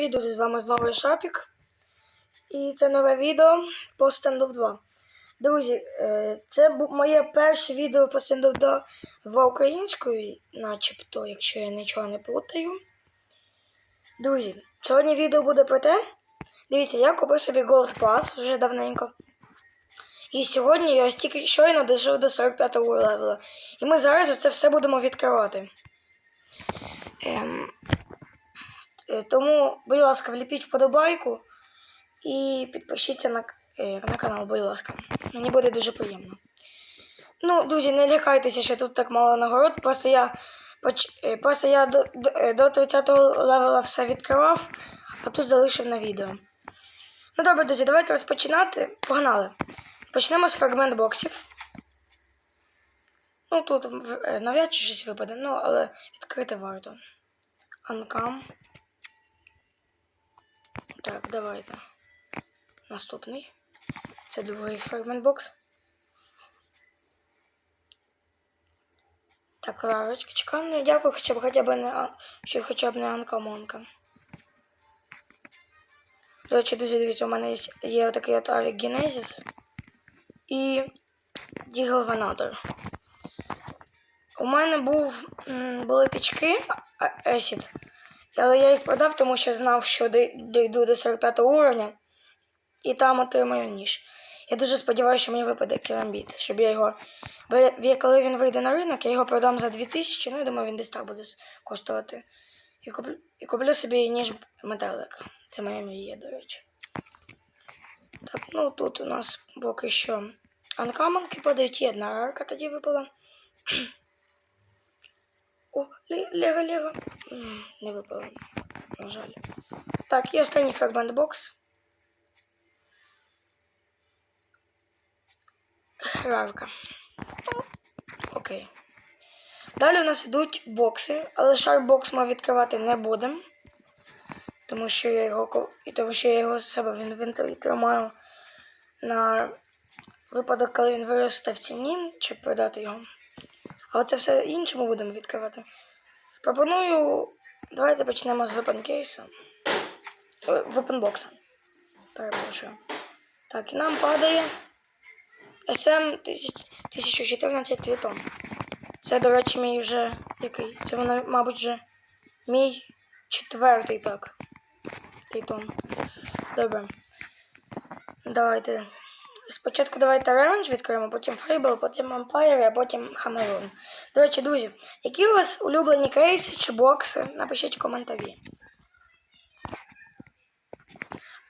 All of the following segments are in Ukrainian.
відео з вами знову Шапік. І це нове відео по стендов 2. Друзі, е, це моє перше відео по стендов 2 в українською, начебто, якщо я нічого не плутаю. Друзі, сьогодні відео буде про те. Дивіться, я купив собі Gold Pass вже давненько. І сьогодні я ось тільки щойно дійшов до 45-го левела. І ми зараз це все будемо відкривати. Ем, Тому, будь ласка, вліпіть вподобайку і підпишіться на, е, на канал, будь ласка. Мені буде дуже приємно. Ну, друзі, не лякайтеся, що тут так мало нагород. Просто я, е, просто я до, до, е, 30-го левела все відкривав, а тут залишив на відео. Ну добре, друзі, давайте розпочинати. Погнали. Почнемо з фрагмент боксів. Ну, тут е, навряд чи щось випаде, ну, але відкрити варто. Анкам. Так, давайте. Наступний. Це другий фрагмент бокс. Так, лавочка. Ну дякую, хоча б хоча б не що хоча б не анкамонка. До речі, друзі, дивіться, у мене є, є такий от Авік Генезіс і Дігалванатор. У мене був, були тички Есід, але я їх продав, тому що знав, що дойду до 45 уровня і там отримаю ніж. Я дуже сподіваюся, що мені випаде керамбіт, щоб я його. Бо я- коли він вийде на ринок, я його продам за 2000, ну я думаю, він десь так буде коштувати. І куплю, і куплю собі ніж метелик. Це моя мрія, до речі. Так, ну тут у нас поки що анкаманки подають, є одна рарка тоді випала. О, ле- Лего, Лего. Не випало, на жаль. Так, і останній фрагмент бокс. Ну, окей. Далі у нас йдуть бокси, але шарбокс ми відкривати не будемо. Тому що я його і тому що я його з себе в інвентарі тримаю на випадок, коли він виросте в ціні, щоб продати його. А оце все інше ми будемо відкривати. Пропоную. Давайте почнемо з кейсу. Е, Перепрошую. Так, і нам падає SM 1014 твітом. Це, до речі, мій вже який? Це воно, мабуть, вже мій четвертий так. Титон. Добре. Давайте. Спочатку давайте Revenge відкриємо, потім Fable, потім Empire, а потім Хамелон. До речі, друзі, які у вас улюблені кейси чи бокси? Напишіть в коментарі.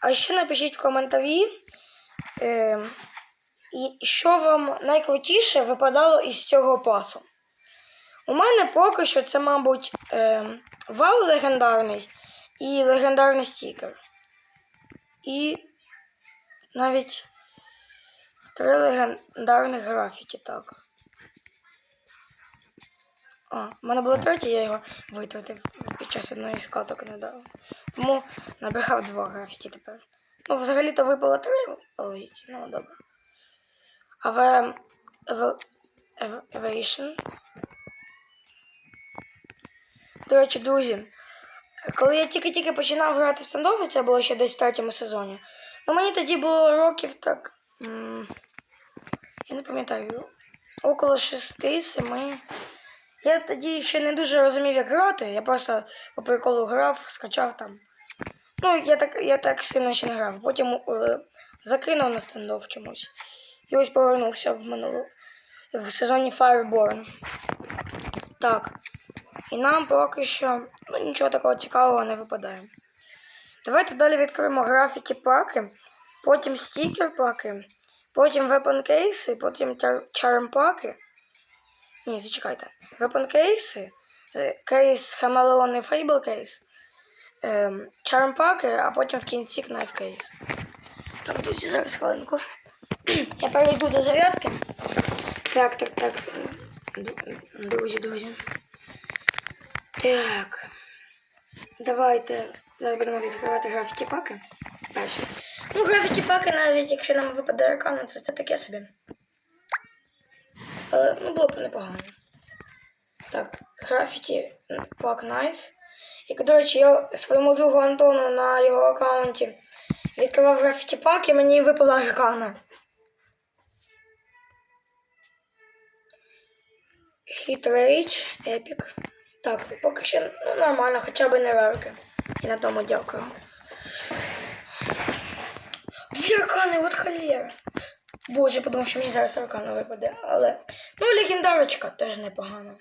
А ще напишіть в коментарі, е, що вам найкрутіше випадало із цього пасу. У мене поки що це, мабуть, е, вал легендарний і легендарний стікер. І навіть три легендарних графіті, так. А, в мене було третє, я його витратив під час одної з каток не дав. Тому набрехав два графіті тепер. Ну, взагалі-то випало три логіці, ну добре. Але Evasion. До речі, друзі, коли я тільки-тільки починав грати в стендофи, це було ще десь в третьому сезоні. Ну мені тоді було років так. Я не пам'ятаю, около 6-7. Я тоді ще не дуже розумів, як грати. Я просто по приколу грав, скачав там. Ну, я так, я так сильно ще не грав. Потім е, закинув на стендов чомусь. І ось повернувся в минулу в сезоні Fireborn. Так. І нам поки що ну, нічого такого цікавого не випадає. Давайте далі відкриємо графіті паки, потім стікер паки, потім weapon кейси, потім charm паки. Ні, зачекайте. Weapon е, кейс Хамелеон і Fable кейс, ем, charm паки, а потім в кінці knife кейс. Так, друзі, зараз хвилинку. Я перейду до зарядки. Так, так, так. Друзі, друзі. Так. Давайте зараз будемо відкривати графіті паки. Перші. Ну, графіті паки, навіть якщо нам випаде аркану, це, це таке собі. Але ну, було б непогано. Так, графіті пак найс. І, до речі, я своєму другу Антону на його аккаунті відкривав графіті пак і мені випала. Hit Rage, Epic. Так, поки що ну, нормально, хоча б не рарки. І на тому дякую. Дві аркани, от холєра. Боже, подумав, що мені зараз аркана випаде, але. Ну, легендарочка теж непогано.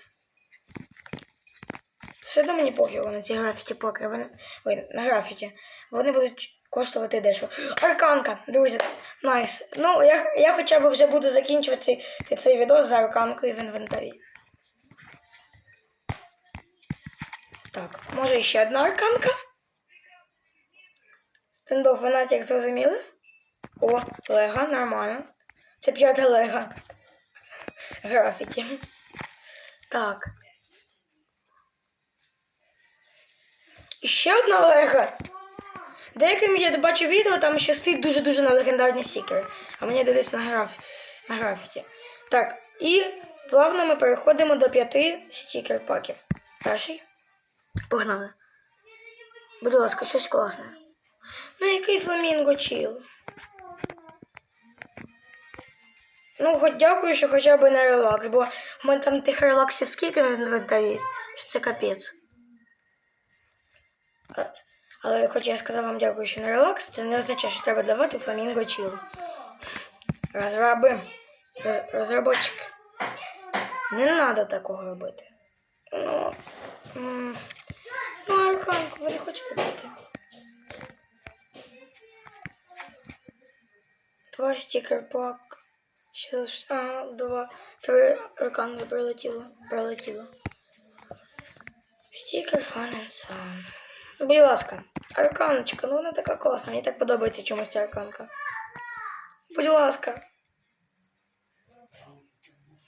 Все одно мені похеру на ці графіті поки вони. Ой, на графіті. Вони будуть коштувати дешево. Арканка, друзі, найс. Ну, я, я хоча б вже буду закінчувати цей, цей відос за арканкою в інвентарі. Так, може ще одна арканка? Стендов, як зрозуміли? О, лего, нормально. Це п'ята лего. Графіті. Так. І ще одна лего. Деяким я бачу відео, там ще стоїть дуже-дуже на легендарні стікери. А мені дивлюсь на, граф... на графіті. Так, і плавно ми переходимо до п'яти стікер паків. Перший. Погнали. Будь ласка, щось класне. Ну, який фламінго чіл. Ну, хоч дякую, що хоча б не релакс, бо в мене там тих релаксів скільки в інвентарі, що це капець. Але хоч я сказав вам дякую, що не релакс, це не означає, що треба давати фламінго чіл. Розраби, роз, розробочики. Не треба такого робити. Ну, ну, арканку, ви не хочете дати. Два стікер пак. Ще а, два. Три аркани прилетіло. Прилетіло. Стікер Sun. Будь ласка, арканочка, ну вона така класна. Мені так подобається чомусь ця арканка. Будь ласка.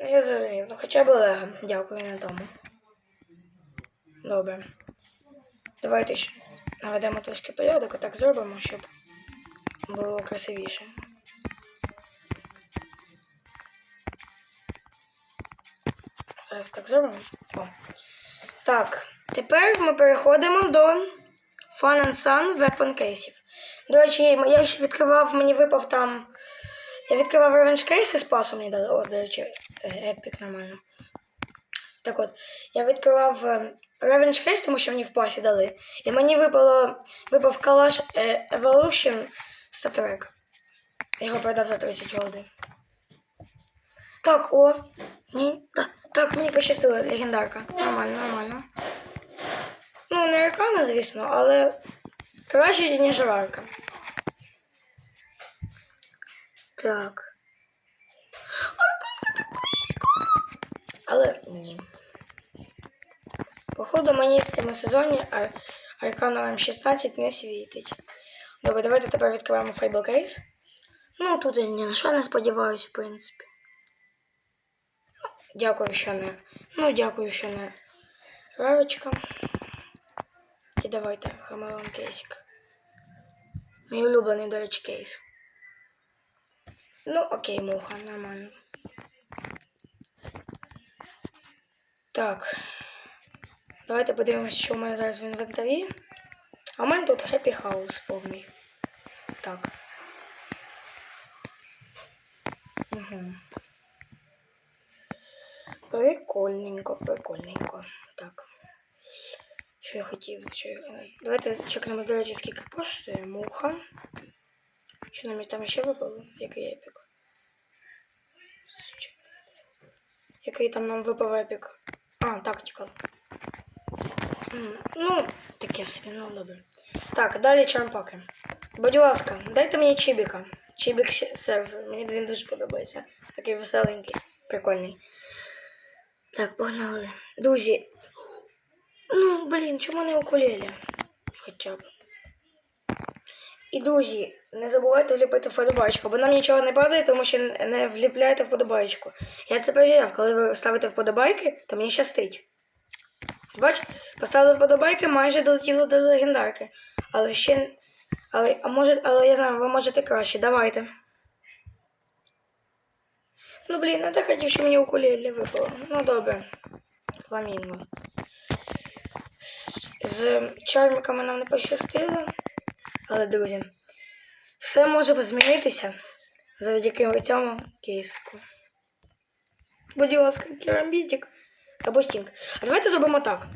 Ну, Я зрозумів. Ну хоча б Лего. Дякую на тому. Добре. Давайте ще наведемо трошки порядок, так зробимо, щоб було красивіше. Зараз так зробимо. О. Так, тепер ми переходимо до Fun and Sun Weapon кейсів. До речі, я ще відкривав, мені випав там. Я відкривав Revenge кейс і спасу мені дали. О, до речі, епік нормально. Так от, я відкривав е, Revenge кейс, тому що мені в пасі дали. І мені випало, випав калаш е, Evolution Statrek. Я його продав за 30 голди. Так, о. Ні, так, так, мені пощастило, легендарка. Нормально, нормально. Ну, не аркана, звісно, але краще, ніж рарка. Так. Але ні. Походу, мені в цьому сезоні ар... Аркана М16 не світить. Добре, давайте тепер відкриваємо Fable Case. Ну, тут я ні на що не сподіваюсь, в принципі. Дякую, що не. Ну, дякую, що не. Рарочка. І давайте хамелон кейсик. Мій улюблений, до речі, кейс. Ну, окей, муха, нормально. Так. Давайте подивимося, що в мене зараз в інвентарі. А в мене тут Happy House повний. Так. Угу. Прикольненько, прикольненько. Так. Що я хотів? Що я... Давайте чекнемо, до речі, скільки коштує муха. Що нам там ще випало? Який епік? Який там нам випав епік? А, тактикал. Ну, таке собі, ну добре. Так, далі чармпаки. Будь ласка, дайте мені чібіка. Чібік сервер. Мені він дуже подобається. Такий веселенький, прикольний. Так, погнали. Друзі. Ну, блін, чому не укулелі? Хоча б. І друзі, не забувайте вліпити вподобайку, бо нам нічого не падає, тому що не вліпляєте вподобайку. Я це перевіряв, коли ви ставите вподобайки, то мені щастить. Бачите, поставили вподобайки, майже долетіло до легендарки. Але ще. Але, а може, але я знаю, ви можете краще. Давайте. Ну блін, я так хотів, що мені укулелі випало. Ну добре. Фламінго. З, чармиками нам не пощастило. Але, друзі, все може змінитися завдяки цьому кейсику. Будь ласка, керамбітик або стінг. А давайте зробимо так.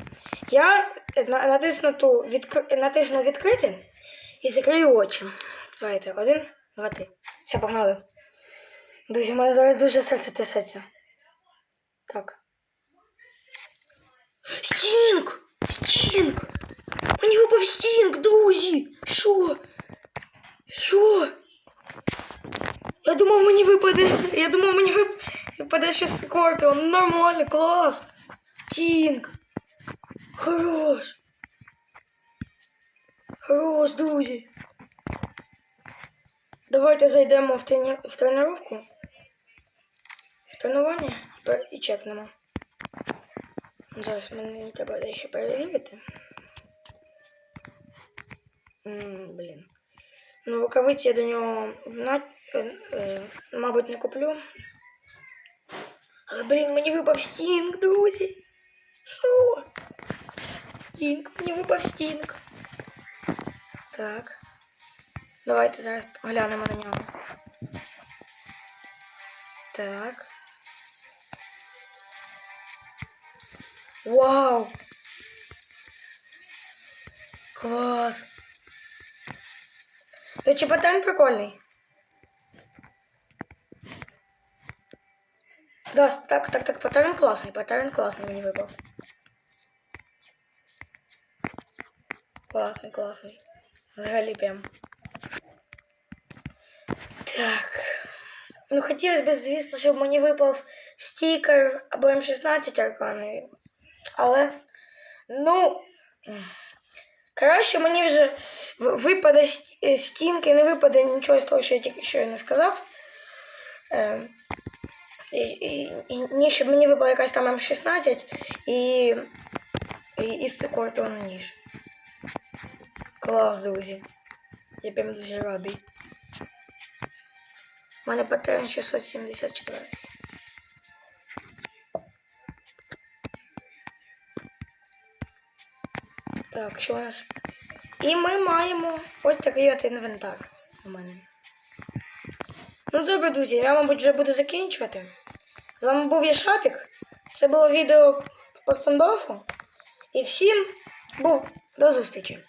Я на- натисну, ту відкр... натисну відкрити і закрию очі. Давайте, один, два, три. Все, погнали. Друзі, в мене зараз дуже серце трясеться. Так. Стінг! Стінг! Мені випав стінг, друзі! Що? Що? Я думав, мені випаде. Я думав, мені вип... випаде щось Скорпіон. Нормально, клас. Стінг. Хорош. Хорош, друзі. Давайте зайдемо в, трені... в тренировку. В тренування і чекнемо. Зараз мені треба дещо перевірити. Блін. Ну, рукавиці я до нього вна... е, е, мабуть, не куплю. Але, блін, мені випав стінг, друзі. Що? Стінг, мені випав стінг. Так. Давайте зараз глянемо на нього. Так. Вау! Клас! До речі, патент прикольний. Да, так, так, так, паттерн класний, паттерн класний мені випав. Класний, класний. Взагалі прям. Так. Ну, хотілося б, звісно, щоб мені випав стікер або М16 арканові. Але, ну. Краще мені вже випаде ст- стінки, не випаде нічого з того, що я тільки що я не сказав. І, і, і, щоб мені випала якась там М16 і, і, і Скорпіон ніж. Клас, друзі. Я прям дуже радий. У мене паттерн 674. Так, що у нас? І ми маємо ось такий от інвентар у мене. Ну добре, друзі, я, мабуть, вже буду закінчувати. З вами був я Шапік. Це було відео по стендофу. І всім був до зустрічі.